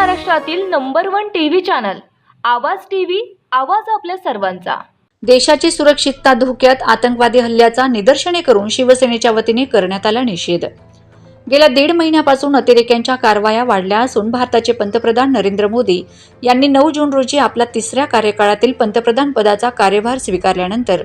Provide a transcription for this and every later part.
महाराष्ट्रातील number one TV channel Awaaz TV Awaaz आपल्या सर्वांचा. देशाची सुरक्षितता धोक्यात आतंकवादी हल्ल्याचा निदर्शने करून शिवसेनेच्या वतीने करण्यात आला निषेध. गेल्या दीड महिन्यापासून अतिरेक्यांच्या कारवाया वाढल्या असून भारताचे पंतप्रधान नरेंद्र मोदी यांनी नऊ जून रोजी आपला तिसऱ्या कार्यकाळातील पंतप्रधान पदाचा कार्यभार स्वीकारल्यानंतर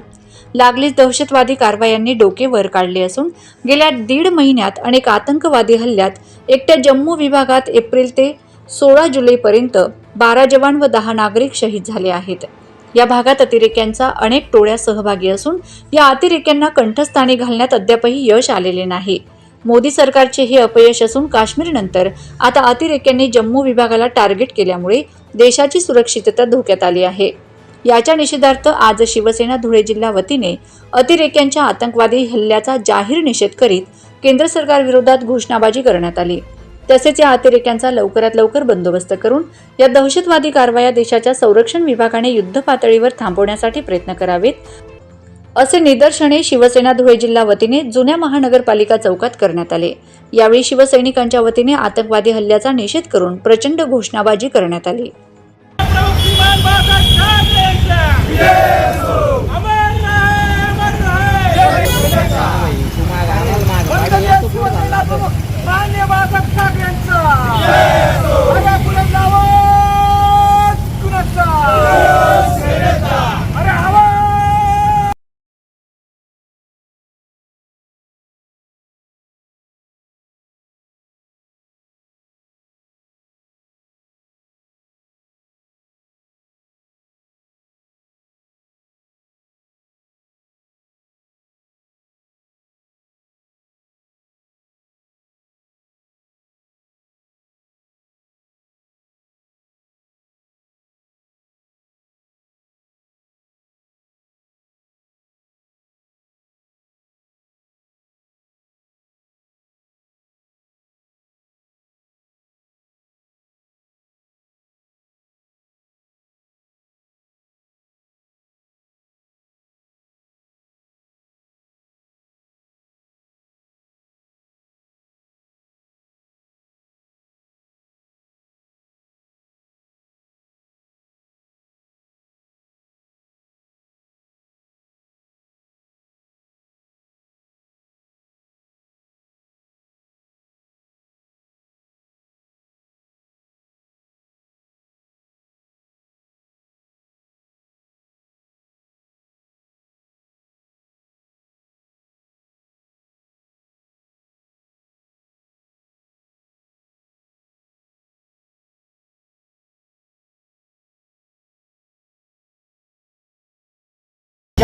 लागलीच दहशतवादी कारवायांनी डोके वर काढले असून गेल्या दीड महिन्यात अनेक आतंकवादी हल्ल्यात एकट्या जम्मू विभागात एप्रिल ते सोळा जुलैपर्यंत बारा जवान व दहा नागरिक शहीद झाले आहेत. या भागात अतिरेक्यांचा अनेक टोळ्या सहभागी असून या अतिरेक्यांना कंठस्थानी घालण्यात अद्यापही यश आलेले नाही. मोदी सरकारचे हे अपयश असून काश्मीरनंतर आता अतिरेक्यांनी जम्मू विभागाला टार्गेट केल्यामुळे देशाची सुरक्षितता धोक्यात आली आहे. याच्या निषेधार्थ आज शिवसेना धुळे जिल्हा वतीने अतिरेक्यांच्या आतंकवादी हल्ल्याचा जाहीर निषेध करीत केंद्र सरकारविरोधात घोषणाबाजी करण्यात आली. तसेच या अतिरेक्यांचा लवकरात लवकर बंदोबस्त करून या दहशतवादी कारवाया देशाच्या संरक्षण विभागाने युद्ध पातळीवर थांबवण्यासाठी प्रयत्न करावेत असे निदर्शने शिवसेना धुळे जिल्हा वतीने जुन्या महानगरपालिका चौकात करण्यात आले. यावेळी शिवसैनिकांच्या वतीने आतंकवादी हल्ल्याचा निषेध करून प्रचंड घोषणाबाजी करण्यात आली.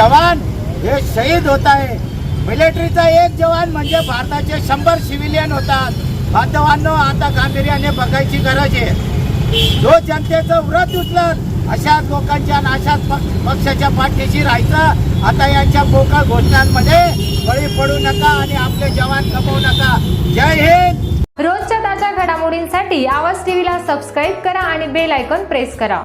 जवान हे शहीद होत आहे. मिलिटरीचा एक जवान म्हणजे भारताचे शंभर सिव्हिलियन होतात. बांधवांनो आता गांभीर्याने बघायची गरज आहे. जो जनतेचं व्रत उचलत अशा लोकांच्या नाशात पक्षाच्या पाठीशी राहायचं आता यांच्या बोका घोषणांमध्ये बळी पडू नका आणि आपले जवान कमवू नका. जय हिंद! रोजच्या ताज्या घडामोडींसाठी आवाज टीव्हीला सबस्क्राईब करा आणि बेल आयकॉन प्रेस करा.